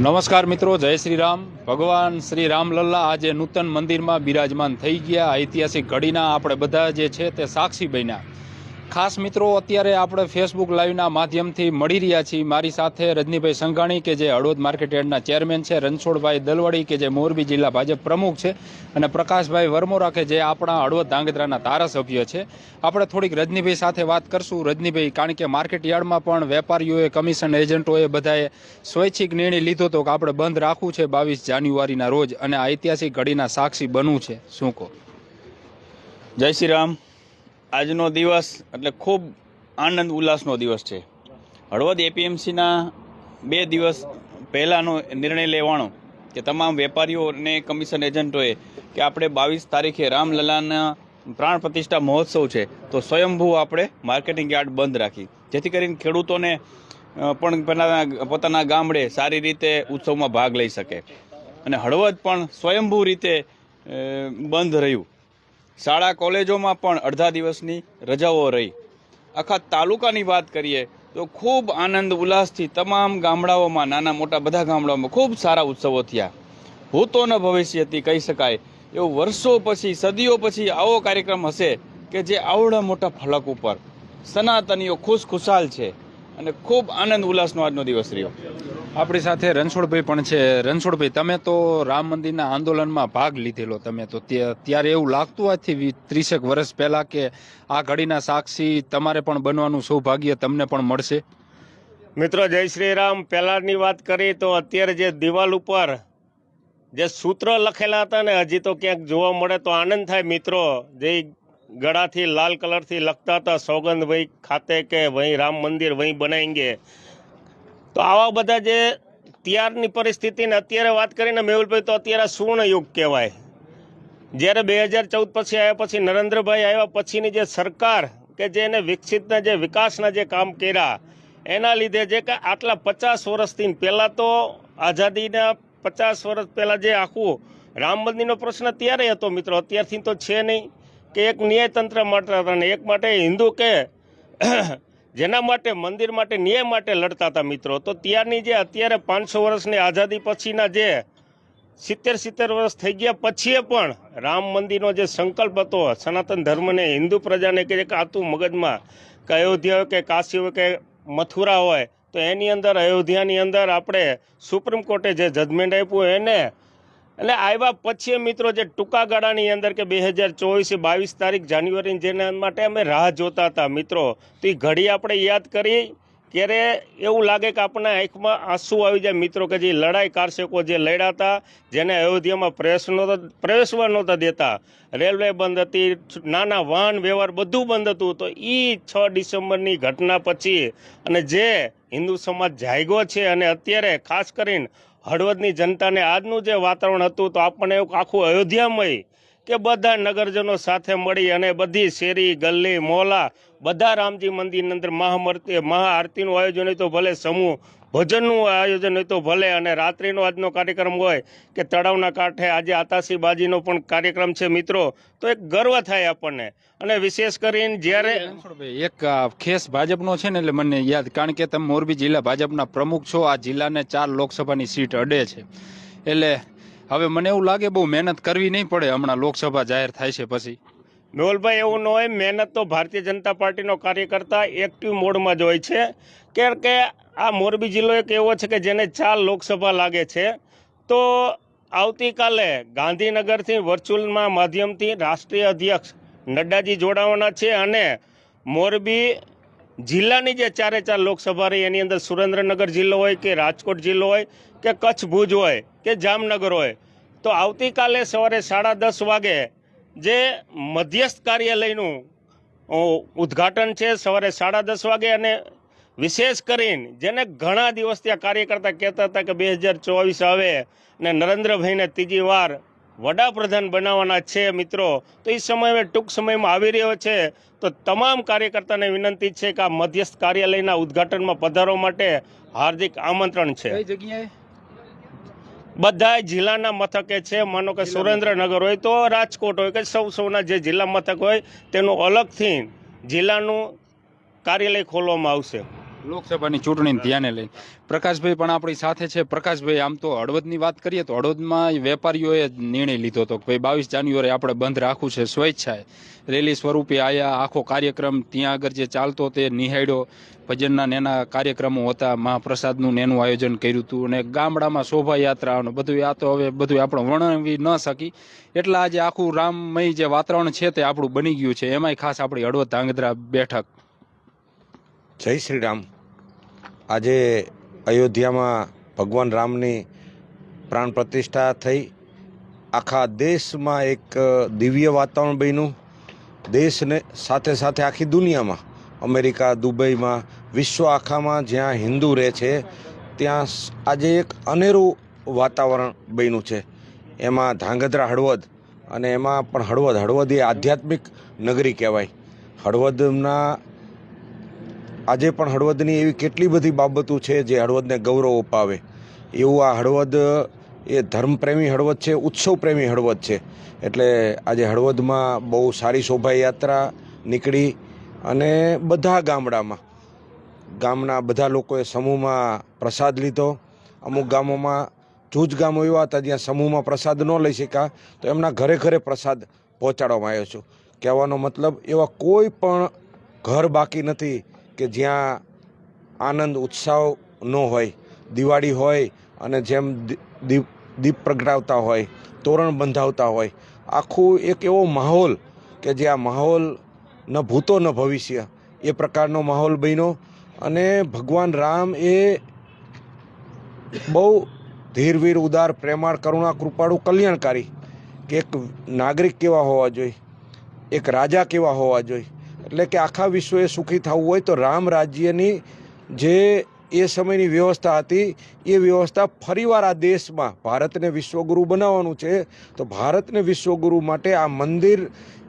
નમસ્કાર મિત્રો, જય શ્રી રામ. ભગવાન શ્રી રામલલ્લા આજે નૂતન મંદિરમાં બિરાજમાન થઈ ગયા. ઐતિહાસિક ઘડીના આપણે બધા જે છે તે સાક્ષી બન્યા. ખાસ મિત્રો, અત્યારે આપણે ફેસબુક લાઈવના માધ્યમથી મળી રહ્યા છીએ. મારી સાથે રજનીભાઈ સંઘાણી કે જે હળવદ માર્કેટ યાર્ડના ચેરમેન છે, રણછોડભાઈ દલવડી કે જે મોરબી જિલ્લા ભાજપ પ્રમુખ છે અને પ્રકાશભાઈ વરમોરા કે જે આપણા હળવદ ધાંગધ્રાના ધારાસભ્ય છે. આપણે થોડીક રજનીભાઈ સાથે વાત કરશું. રજનીભાઈ, કારણ કે માર્કેટ યાર્ડમાં પણ વેપારીઓએ કમિશન એજન્ટોએ બધાએ સ્વૈચ્છિક નિર્ણય લીધો હતો કે આપણે બંધ રાખવું છે બાવીસ જાન્યુઆરીના રોજ અને ઐતિહાસિક ઘડીના સાક્ષી બનવું છે. શું કહો? જય શ્રી રામ. આજનો દિવસ એટલે ખૂબ આનંદ ઉલ્લાસનો દિવસ છે. હળવદ એપીએમસીના બે દિવસ પહેલાંનો નિર્ણય લેવાનો કે તમામ વેપારીઓ અને કમિશન એજન્ટોએ કે આપણે બાવીસ તારીખે રામલલાના પ્રાણ પ્રતિષ્ઠા મહોત્સવ છે, તો સ્વયંભૂ આપણે માર્કેટિંગ યાર્ડ બંધ રાખી. જેથી કરીને ખેડૂતોને પણ પોતાના પોતાના ગામડે સારી રીતે ઉત્સવમાં ભાગ લઈ શકે. અને હળવદ પણ સ્વયંભૂ રીતે બંધ રહ્યું. શાળા કોલેજોમાં પણ અડધા દિવસની રજાઓ રહી. આખા તાલુકાની વાત કરીએ તો ખૂબ આનંદ ઉલ્લાસથી તમામ ગામડાઓમાં, નાના મોટા બધા ગામડાઓમાં ખૂબ સારા ઉત્સવો થયા. ભૂતોના ભવિષ્યથી કહી શકાય, એવું વર્ષો પછી, સદીઓ પછી આવો કાર્યક્રમ હશે કે જે આવડા મોટા ફલક ઉપર. સનાતનીઓ ખુશ ખુશાલ છે અને ખૂબ આનંદ ઉલ્લાસનો આજનો દિવસ રહ્યો. આપણી સાથે રણછોડભાઈ પણ છે. રણછોડભાઈ, તમે તો રામ મંદિરના આંદોલનમાં ભાગ લીધેલો તમે તો. ત્યારે એવું લાગતું આજથી ત્રીસેક વર્ષ પહેલા કે આ ઘડીના સાક્ષી તમારે પણ બનવાનું સૌભાગ્ય તમને પણ મળશે? મિત્રો, જય શ્રી રામ પહેલાની વાત કરી તો અત્યારે જે દિવાલ ઉપર જે સૂત્ર લખેલા હતા ને, હજી તો ક્યાંક જોવા મળે તો આનંદ થાય. મિત્રો, જે ગળાથી લાલ કલરથી લખતા હતા સોગંદ ભાઈ ખાતે કે વહીં રામ મંદિર વહીં બનાએંગે તો આવા બધા જે ત્યારની પરિસ્થિતિને અત્યારે વાત કરીને મેહુલભાઈ, તો અત્યારે સુવર્ણ યુગ કહેવાય. જ્યારે બે હજાર ચૌદ પછી આવ્યા પછી નરેન્દ્રભાઈ આવ્યા પછીની જે સરકાર કે જે એને વિકસિતના જે વિકાસના જે કામ કર્યા, એના લીધે જે કે આટલા પચાસ વર્ષથી પહેલાં તો આઝાદીના પચાસ વર્ષ પહેલાં જે આખું રામ મંદિરનો પ્રશ્ન ત્યારે હતો મિત્રો, અત્યારથી તો છે નહીં કે એક ન્યાયતંત્ર માટે એક માટે હિન્દુ કે જેના માટે, મંદિર માટે, ન્યાય માટે લડતા હતા મિત્રો. તો ત્યારની જે અત્યારે પાંચસો વર્ષની આઝાદી પછીના જે સિત્તેર સિત્તેર વર્ષ થઈ ગયા પછી પણ રામ મંદિરનો જે સંકલ્પ હતો, સનાતન ધર્મને હિન્દુ પ્રજાને કે કાતું મગજમાં, કે અયોધ્યા હોય કે કાશી હોય કે મથુરા હોય, તો એની અંદર, અયોધ્યાની અંદર આપણે સુપ્રીમ કોર્ટે જે જજમેન્ટ આપ્યું, એને એટલે આવ્યા પછી મિત્રો જે ટૂંકા ગાળાની અંદર કે બે હજાર ચોવીસ બાવીસ તારીખ જાન્યુઆરી જેના માટે અમે રાહ જોતા હતા મિત્રો. તો એ ઘડી આપણે યાદ કરી ત્યારે એવું લાગે કે આપણા આંખમાં આંસુ આવી જાય મિત્રો કે જે લડાઈ કારસેકો જે લડ્યા હતા, જેને અયોધ્યામાં પ્રવેશ નહોતા, પ્રવેશવા નહોતા દેતા. રેલવે બંધ હતી, નાના વાહન વ્યવહાર બધું બંધ હતું. તો એ છ ડિસેમ્બરની ઘટના પછી અને જે હિન્દુ સમાજ જાગ્યો છે અને અત્યારે ખાસ કરીને હળવદની જનતાને આજનું જે વાતાવરણ હતું તો આપણને એવું આખું અયોધ્યામય કે બધા નગરજનો સાથે મળી અને બધી શેરી ગલ્લી મોલા બધા રામજી મંદિરની અંદર મહામૂર્તિ, મહાઆરતીનું આયોજન હોય તો ભલે સમૂહ, ભજનનું આયોજન હોય તો ભલે અને રાત્રિનો આજનો કાર્યક્રમ હોય કે તળાવના કાંઠે આજે આતાશીબાજીનો પણ કાર્યક્રમ છે મિત્રો, તો એક ગર્વ થાય આપણને. અને વિશેષ કરીને જ્યારે એક ખેસ ભાજપનો છે ને એટલે મને યાદ, કારણ કે તમે મોરબી જિલ્લા ભાજપના પ્રમુખ છો, આ જિલ્લાને ચાર લોકસભાની સીટ અડે છે. એટલે હવે મને એવું લાગે બહુ મહેનત કરવી નહીં પડે હમણાં લોકસભા જાહેર થાય છે પછી. નોલભાઈ, એવું ન હોય, મહેનત તો ભારતીય જનતા પાર્ટીનો કાર્યકર્તા એક્ટિવ મોડમાં જ હોય છે. કે કે આ મોરબી જિલ્લો એક એવો છે કે જેને ચાર લોકસભા લાગે છે. તો આવતીકાલે ગાંધીનગરથી વર્ચ્યુઅલમાં માધ્યમથી રાષ્ટ્રીય અધ્યક્ષ નડ્ડાજી જોડાવાના છે અને મોરબી જિલ્લાની જે ચારે ચાર લોકસભા રહી, એની અંદર સુરેન્દ્રનગર જિલ્લો હોય કે રાજકોટ જિલ્લો હોય કે કચ્છ ભુજ હોય, કે જામનગર હોય, તો આવતીકાલે સવારે સાડા દસ વાગે જે મધ્યસ્થ કાર્યાલયનું ઉદ્ઘાટન છે સવારે સાડા દસ વાગે અને વિશેષ કરીને જેને ઘણા દિવસથી આ કાર્યકર્તા કહેતા હતા કે બે હજાર ચોવીસ આવે ને નરેન્દ્રભાઈને ત્રીજી વાર વડાપ્રધાન બનાવવાના છે મિત્રો, તો એ સમય ટૂંક સમયમાં આવી રહ્યો છે. તો તમામ કાર્યકર્તાને વિનંતી છે કે આ મધ્યસ્થ કાર્યાલયના ઉદ્ઘાટનમાં પધારવા માટે હાર્દિક આમંત્રણ છે. જગ્યાએ? બધા જિલ્લાના મથકે છે. માનો કે સુરેન્દ્રનગર હોય તો રાજકોટ હોય કે સૌ સૌના જે જિલ્લા મથક હોય તેનું અલગથી જિલ્લાનું કાર્યાલય ખોલવામાં આવશે. લોકસભાની ચૂંટણીને ધ્યાને લઈને. પ્રકાશભાઈ પણ આપણી સાથે છે. પ્રકાશભાઈ, આમ તો હળવદની વાત કરીએ તો હળવદમાં વેપારીઓએ નિર્ણય લીધો હતો કે ભાઈ બાવીસ જાન્યુઆરી આપણે બંધ રાખવું છે, સ્વેચ્છાએ. રેલી સ્વરૂપે આયા આખો કાર્યક્રમ ત્યાં આગળ જે ચાલતો તે નિહાળ્યો. ભજનના નેના કાર્યક્રમો હતા, મહાપ્રસાદનું નેનું આયોજન કર્યું હતું અને ગામડામાં શોભાયાત્રાઓનું બધું, આ તો હવે બધું આપણે વર્ણવી ન શકી. એટલે આજે આખું રામમય જે વાતાવરણ છે તે આપણું બની ગયું છે. એમાંય ખાસ આપણી હળવદ ધાંગધ્રા બેઠક. જય શ્રી રામ આજે અયોધ્યામાં ભગવાન રામની પ્રાણ પ્રતિષ્ઠા થઈ. આખા દેશમાં એક દિવ્ય વાતાવરણ બન્યું. દેશને સાથે સાથે આખી દુનિયામાં, અમેરિકા, દુબઈમાં, વિશ્વ આખામાં જ્યાં હિન્દુ રહે છે, ત્યાં આજે એક અનેરું વાતાવરણ બન્યું છે. એમાં ધાંગધ્રા હળવદ અને એમાં પણ હળવદ હળવદ એ આધ્યાત્મિક નગરી કહેવાય. હળવદના આજે પણ હળવદની એવી કેટલી બધી બાબતો છે જે હળવદને ગૌરવ અપાવે. એવું આ હળવદ, એ ધર્મપ્રેમી હળવદ છે, ઉત્સવપ્રેમી હળવદ છે. એટલે આજે હળવદમાં બહુ સારી શોભાયાત્રા નીકળી અને બધા ગામડામાં, ગામના બધા લોકોએ સમૂહમાં પ્રસાદ લીધો. અમુક ગામોમાં, જૂજ ગામો એવા હતા જ્યાં સમૂહમાં પ્રસાદ ન લઈ શક્યા, તો એમના ઘરે ઘરે પ્રસાદ પહોંચાડવામાં આવ્યો છું. કહેવાનો મતલબ, એવા કોઈ પણ ઘર બાકી નથી. કે જ્યાં આનંદ, ઉત્સાહ ન હોય, દિવાળી હોય અને જેમ દીપ દીપ પ્રગટાવતા હોય, તોરણ બંધાવતા હોય, આખું એક એવો માહોલ કે જે આ માહોલ ન ભૂતો ન ભવિષ્ય, એ પ્રકારનો માહોલ બન્યો અને ભગવાન રામ એ બહુ ધીરવીર, ઉદાર, પ્રેમાળ, કરુણા, કૃપાળુ, કલ્યાણકારી કે એક નાગરિક કેવા હોવા જોઈએ, એક રાજા કેવા હોવા જોઈએ એટલે કે આખા વિશ્વએ સુખી થવું હોય તો રામ રાજ્યની જે એ સમયની વ્યવસ્થા હતી, એ વ્યવસ્થા ફરીવાર આ દેશમાં ભારતને વિશ્વગુરુ બનાવવાનું છે. તો ભારતને વિશ્વગુરુ માટે આ મંદિર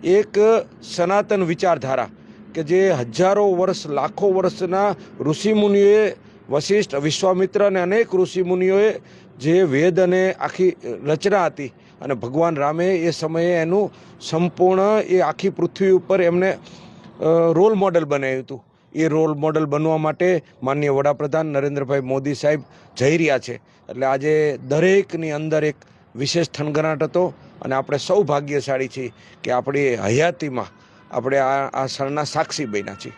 એક સનાતન વિચારધારા કે જે હજારો વર્ષ, લાખો વર્ષના ઋષિમુનિઓએ, વશિષ્ઠ વિશ્વામિત્ર અને અનેક ઋષિમુનિઓએ જે વેદ અને આખી રચના હતી અને ભગવાન રામે એ સમયે એનું સંપૂર્ણ એ આખી પૃથ્વી ઉપર એમને રોલ મોડલ બનાવ્યું હતું. એ રોલ મોડલ બનવા માટે માનનીય વડાપ્રધાન નરેન્દ્રભાઈ મોદી સાહેબ જઈ રહ્યા છે. એટલે આજે દરેકની અંદર એક વિશેષ થનગનાટ હતો અને આપણે સૌ ભાગ્યશાળી છીએ કે આપણી હયાતીમાં આપણે આ આ શરણના સાક્ષી બન્યા છીએ.